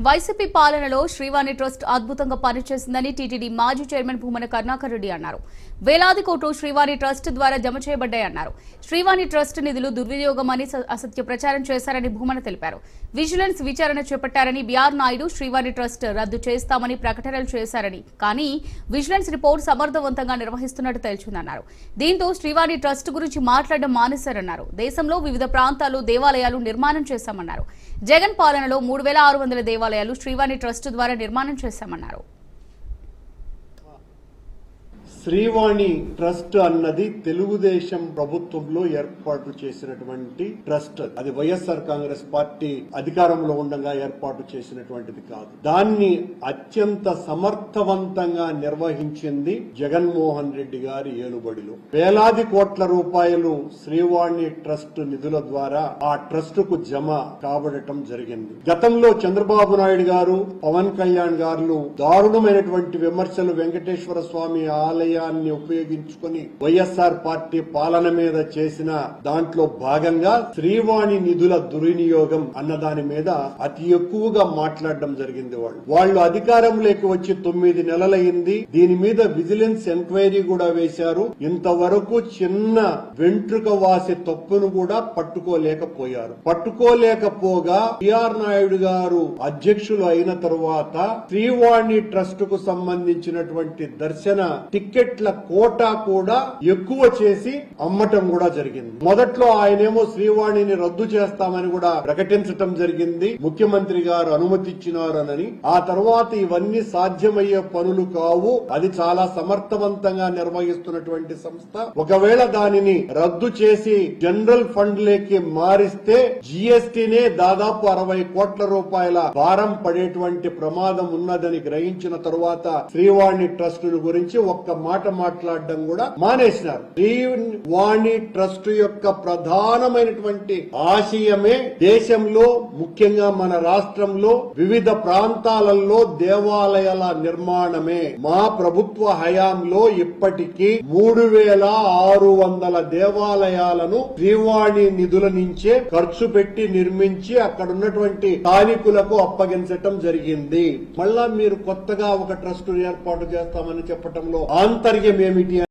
YCP పాలనలో Srivani trust అద్భుతంగా పనిచేసిందని టీటీడీ మాజీ చైర్మన్ భూమన కరుణాకర్ రెడ్డి అన్నారు. వేలాది కోట్లు శ్రీవాణి ట్రస్ట్ ద్వారా జమ చేయబడ్డాయన్నారు శ్రీవాణి ట్రస్ట్ నిధులు దుర్వినియోగమని అసత్య ప్రచారం చేశారని భూమన తెలిపారు. విజిలెన్స్ విచారణ చేపట్టారని బీఆర్ నాయుడు శ్రీవాణి ట్రస్ట్ రద్దు చేస్తామని ప్రకటనలు చేశారని కానీ విజిలెన్స్ రిపోర్ట్ సమర్థవంతంగా నిర్వహిస్తున్నట్టు తేల్చిందన్నారు. దీంతో శ్రీవాణి ట్రస్ట్ గురించి మాట్లాడడం మానేశారన్నారు. దేశంలో వివిధ ప్రాంతాల్లో దేవాలయాలు నిర్మాణం చేశామన్నారు. జగన్ పాలనలో మూడు వేల ఆరు వందల దేవాలయాలు శ్రీవాణి ట్రస్ట్ ద్వారా నిర్మాణం చేశామన్నారు శ్రీవాణి ట్రస్ట్ అన్నది తెలుగుదేశం ప్రభుత్వంలో ఏర్పాటు చేసినటువంటి ట్రస్ట్. అది వైఎస్ఆర్ కాంగ్రెస్ పార్టీ అధికారంలో ఉండగా ఏర్పాటు చేసినటువంటిది కాదు. దాన్ని అత్యంత సమర్థవంతంగా నిర్వహించింది జగన్మోహన్ రెడ్డి గారి ఏలుబడిలో. వేలాది కోట్ల రూపాయలు శ్రీవాణి ట్రస్ట్ నిధుల ద్వారా ఆ ట్రస్ట్కు జమ కాబడటం జరిగింది. గతంలో చంద్రబాబు నాయుడు గారు పవన్ కళ్యాణ్ గారు దారుణమైనటువంటి విమర్శలు వెంకటేశ్వర స్వామి ఆలయాన్ని ఉపయోగించుకొని వైఎస్ఆర్ పార్టీ పాలన మీద చేసిన దాంట్లో భాగంగా శ్రీవాణి నిధుల దుర్వినియోగం అన్న దాని మీద అతి ఎక్కువగా మాట్లాడడం జరిగింది వాళ్ళు. వాళ్ళు అధికారంలోకి వచ్చి తొమ్మిది నెలలైంది. దీని మీద విజిలెన్స్ ఎంక్వైరీ కూడా వేశారు. ఇంతవరకు చిన్న వెంట్రుక వాసి తప్పును కూడా పట్టుకోలేకపోయారు. పట్టుకోలేకపోగా పిఆర్ నాయుడు గారు అధ్యక్షులు అయిన తరువాత శ్రీవాణి ట్రస్ట్కు సంబంధించినటువంటి దర్శన టిక్కెట్ల కోటా కూడా ఎక్కువ చేసి అమ్మటం కూడా జరిగింది. మొదట్లో ఆయనేమో శ్రీవాణిని రద్దు చేస్తామని కూడా ప్రకటించటం జరిగింది. ముఖ్యమంత్రి గారు అనుమతిచ్చినారనని. ఆ తర్వాత ఇవన్నీ సాధ్యమయ్యే పనులు కావు. అది చాలా సమర్థవంతంగా నిర్వహిస్తున్నటువంటి సంస్థ. ఒకవేళ దానిని రద్దు చేసి జనరల్ ఫండ్ లేకి మారిస్తే జిఎస్టీనే దాదాపు అరవై కోట్ల రూపాయల భారం పడేటువంటి ప్రమాదం ఉన్నదని గ్రహించిన తరువాత శ్రీవాణి ట్రస్ట్ గురించి ఒక్క మాట మాట్లాడడం కూడా మానేసినారు. శ్రీవాణి ట్రస్ట్ యొక్క ప్రధానమైనటువంటి ఆశయమే దేశంలో ముఖ్యంగా మన రాష్ట్రంలో వివిధ ప్రాంతాలలో దేవాలయాల నిర్మాణమే. మా ప్రభుత్వ హయాంలో ఇప్పటికీ మూడు వేల ఆరు వందల దేవాలయాలను శ్రీవాణి నిధుల నుంచే ఖర్చు పెట్టి నిర్మించి అక్కడ ఉన్నటువంటి స్థానికులకు అప్పగించటం జరిగింది. మళ్ళా మీరు కొత్తగా ఒక ట్రస్ట్ ఏర్పాటు చేస్తామని చెప్పటంలో आंतर्य में मीटियां